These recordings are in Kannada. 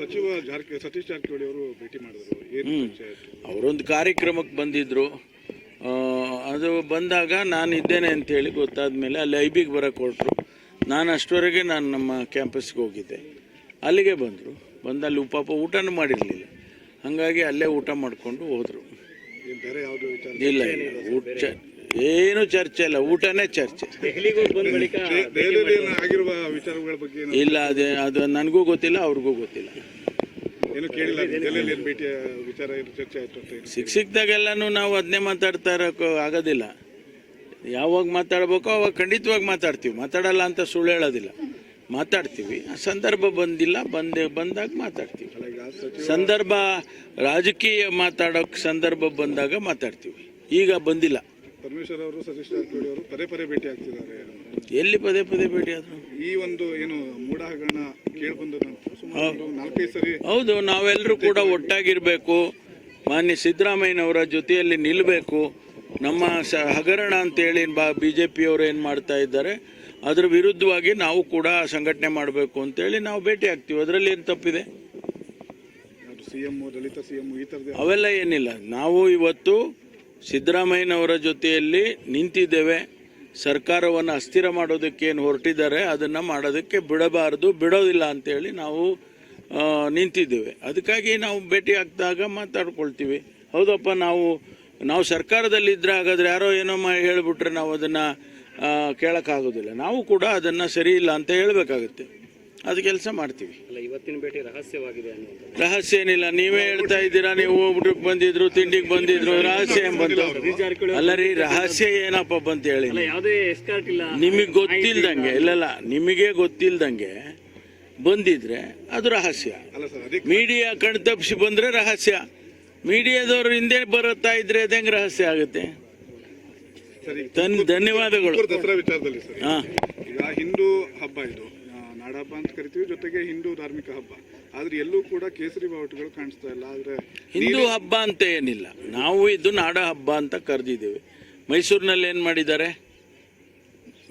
ಸಚಿವ ಜಾರಕಿಹೊಳಿ ಸತೀಶ್ ಜಾರಕಿಹೊಳಿ ಅವರು ಭೇಟಿ ಮಾಡಿದ್ರು. ಏನು ಚರ್ಚೆ ಆಯ್ತು? ಅವರೊಂದು ಕಾರ್ಯಕ್ರಮಕ್ಕೆ ಬಂದಿದ್ದರು ಅದು ಬಂದಾಗ ನಾನು ಇದ್ದೇನೆ ಅಂತೇಳಿ ಗೊತ್ತಾದ ಮೇಲೆ ಅಲ್ಲಿ ಐ ಬಿಗೆ ಬರೋಕ್ಕೆ ಹೊರಟ್ರು ನಾನು ಅಷ್ಟರವರೆಗೆ ನಾನು ನಮ್ಮ ಕ್ಯಾಂಪಸ್ಗೆ ಹೋಗಿದ್ದೆ. ಅಲ್ಲಿಗೆ ಬಂದರು. ಬಂದು ಅಲ್ಲಿ ಪಾಪ ಊಟನೂ ಮಾಡಿರಲಿಲ್ಲ. ಹಾಗಾಗಿ ಅಲ್ಲೇ ಊಟ ಮಾಡಿಕೊಂಡು ಹೋದರು. ಏನ್ ಬೇರೆ ಯಾವ್ದು ವಿಚಾರ? ಇಲ್ಲ ಇಲ್ಲ. ಊಟ ಏನು ಚರ್ಚೆ ಇಲ್ಲ ಊಟನೇ ಚರ್ಚೆ. ಆಗಿರುವ ವಿಚಾರಗಳ ಬಗ್ಗೆ ಇಲ್ಲ ಅದೇ ಅದು ನನಗೂ ಗೊತ್ತಿಲ್ಲ ಅವ್ರಿಗೂ ಗೊತ್ತಿಲ್ಲ. ಏನು ಕೇಳಿಲ್ಲ ಭೇಟಿಯ ವಿಚಾರ ಚರ್ಚೆ ಆಯ್ತು ಸಿಕ್ ಸಿಕ್ದಾಗೆಲ್ಲನೂ ನಾವು ಅದನ್ನೇ ಮಾತಾಡ್ತಾ ಇರೋಕೆ ಆಗೋದಿಲ್ಲ. ಯಾವಾಗ ಮಾತಾಡ್ಬೇಕೋ ಅವಾಗ ಖಂಡಿತವಾಗಿ ಮಾತಾಡ್ತೀವಿ. ಮಾತಾಡಲ್ಲ ಅಂತ ಸುಳ್ಳು ಹೇಳೋದಿಲ್ಲ. ಮಾತಾಡ್ತೀವಿ. ಆ ಸಂದರ್ಭ ಬಂದಿಲ್ಲ ಬಂದೆ ಬಂದಾಗ ಮಾತಾಡ್ತೀವಿ. ಸಂದರ್ಭ ರಾಜಕೀಯ ಮಾತಾಡೋಕೆ ಸಂದರ್ಭ ಬಂದಾಗ ಮಾತಾಡ್ತೀವಿ. ಈಗ ಬಂದಿಲ್ಲ. ಪರಮೇಶ್ವರ್ ಅವರು ಸತೀಶ್ ಜಾರಕಿಹೊಳಿ ಅವರು ಪದೇ ಪದೇ ಭೇಟಿ ಆಗ್ತಿದ್ದಾರೆ. ಎಲ್ಲಿ ಪದೇ ಪದೇ ಭೇಟಿ ಆದ್ರು? ಈ ಒಂದು ಏನು ಮೂಡ ಹಗರಣ ಕೇಳ್ಬಂದ ಸುಮಾರು ನಾಲ್ಕೈದು ಸರಿ ಹೌದು ನಾವೆಲ್ಲರೂ ಕೂಡ ಒಟ್ಟಾಗಿರಬೇಕು. ಮಾನ್ಯ ಸಿದ್ದರಾಮಯ್ಯನವರ ಜೊತೆಯಲ್ಲಿ ನಿಲ್ಲಬೇಕು ನಮ್ಮ ಸ ಹಗರಣ ಅಂತೇಳಿ ಬಾ ಬಿ ಜೆ ಪಿಯವರು ಏನು ಮಾಡ್ತಾ ಇದ್ದಾರೆ ಅದ್ರ ವಿರುದ್ಧವಾಗಿ ನಾವು ಕೂಡ ಸಂಘಟನೆ ಮಾಡಬೇಕು ಅಂತೇಳಿ ನಾವು ಭೇಟಿ ಆಗ್ತೀವಿ. ಅದರಲ್ಲಿ ಏನು ತಪ್ಪಿದೆ? C M Dalit C M ಈ ಥರದ ಅವೆಲ್ಲ ಏನಿಲ್ಲ. ನಾವು ಇವತ್ತು ಸಿದ್ದರಾಮಯ್ಯನವರ ಜೊತೆಯಲ್ಲಿ ನಿಂತಿದ್ದೇವೆ. ಸರ್ಕಾರವನ್ನು ಅಸ್ಥಿರ ಮಾಡೋದಕ್ಕೆ ಏನು ಹೊರಟಿದ್ದಾರೆ, ಅದನ್ನು ಮಾಡೋದಕ್ಕೆ ಬಿಡಬಾರ್ದು, ಬಿಡೋದಿಲ್ಲ ಅಂತೇಳಿ ನಾವು ನಿಂತಿದ್ದೇವೆ. ಅದಕ್ಕಾಗಿ ನಾವು ಭೇಟಿ ಆಗ್ದಾಗ ಮಾತಾಡ್ಕೊಳ್ತೀವಿ. ಹೌದಪ್ಪ, ನಾವು ನಾವು ಸರ್ಕಾರದಲ್ಲಿದ್ದರೆ ಹಾಗಾದರೆ ಯಾರೋ ಏನೋ ಹೇಳಿಬಿಟ್ರೆ ನಾವು ಅದನ್ನು ಕೇಳೋಕ್ಕಾಗೋದಿಲ್ಲ. ನಾವು ಕೂಡ ಅದನ್ನು ಸರಿ ಇಲ್ಲ ಅಂತ ಹೇಳಬೇಕಾಗುತ್ತೆ. ಅದು ಕೆಲಸ ಮಾಡ್ತೀವಿ. ಅಲ್ಲ ಇವತ್ತಿನ ಭೇಟಿ ರಹಸ್ಯವಾಗಿದೆ ಅನ್ನುವಂಥದ್ದು. ರಹಸ್ಯ ಏನಿಲ್ಲ. ನೀವೇ ಹೇಳ್ತಾ ಇದ್ದೀರಾ ನೀವು ಊಟಕ್ಕೆ ಬಂದಿದ್ರು ತಿಂಡಿಗೆ ಬಂದಿದ್ರು ರಹಸ್ಯ ಏನ್ ಬಂತು? ಜಾರಕಿಹೊಳಿ ಅಲ್ಲ ರೀ ರಹಸ್ಯ ಏನಪ್ಪ ಬಂತ ಹೇಳಿ ಅಲ್ಲ ಯಾವುದೇ ಎಸ್ಕಾರ್ಟ್ ಇಲ್ಲ. ನಿಮಗೆ ಗೊತ್ತಿಲ್ದಂಗೆ ಇಲ್ಲಲ್ಲ ನಿಮಗೆ ಗೊತ್ತಿಲ್ದಂಗೆ ಬಂದಿದ್ರೆ ಅದು ರಹಸ್ಯ. ಅಲ್ಲ ಸರ್ ಅದಕ್ಕೆ ಮೀಡಿಯಾ ಕಣ್ತಪ್ಪಿಸಿ ಬಂದ್ರೆ ರಹಸ್ಯ. ಮೀಡಿಯಾದವ್ರು ಹಿಂದೆ ಬರುತ್ತಾ ಇದ್ರೆ ಅದು ಹೆಂಗ್ ರಹಸ್ಯ ಆಗುತ್ತೆ? ಧನ್ಯವಾದಗಳು. ದಸರಾ ವಿಚಾರದಲ್ಲಿ ಸರ್. ಈಗ ಹಿಂದೂ ಹಬ್ಬ ಇದು. ನಾಡಹಬ್ಬ ಅಂತ ಕರಿತೀವಿ ಜೊತೆಗೆ ಹಿಂದೂ ಧಾರ್ಮಿಕ ಹಬ್ಬ. ಆದ್ರೆ ಎಲ್ಲೂ ಕೂಡ ಕೇಸರಿ ಬಾವುಟಗಳು ಕಾಣಿಸ್ತಾ ಇಲ್ಲ ಆದ್ರೆ ಹಿಂದೂ ಹಬ್ಬ ಅಂತ ಏನಿಲ್ಲ. ನಾವು ಇದು ನಾಡ ಹಬ್ಬ ಅಂತ ಕರೆದಿದ್ದೇವೆ. ಮೈಸೂರಿನಲ್ಲಿ ಏನು ಮಾಡಿದ್ದಾರೆ?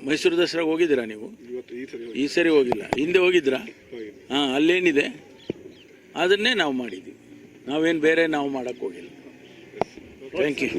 ಮೈಸೂರು ದಸರಾಗೆ ಹೋಗಿದ್ದೀರಾ ನೀವು? ಇವತ್ತು ಈ ಸರಿ ಹೋಗಿಲ್ಲ. ಹಿಂದೆ ಹೋಗಿದ್ರಾ? ಹಾ ಅಲ್ಲೇನಿದೆ? ಅದನ್ನೇ ನಾವು ಮಾಡಿದ್ದೀವಿ. ನಾವೇನು ಬೇರೆ ನಾವು ಮಾಡೋಕ್ಕೆ ಹೋಗಿಲ್ಲ. Thank you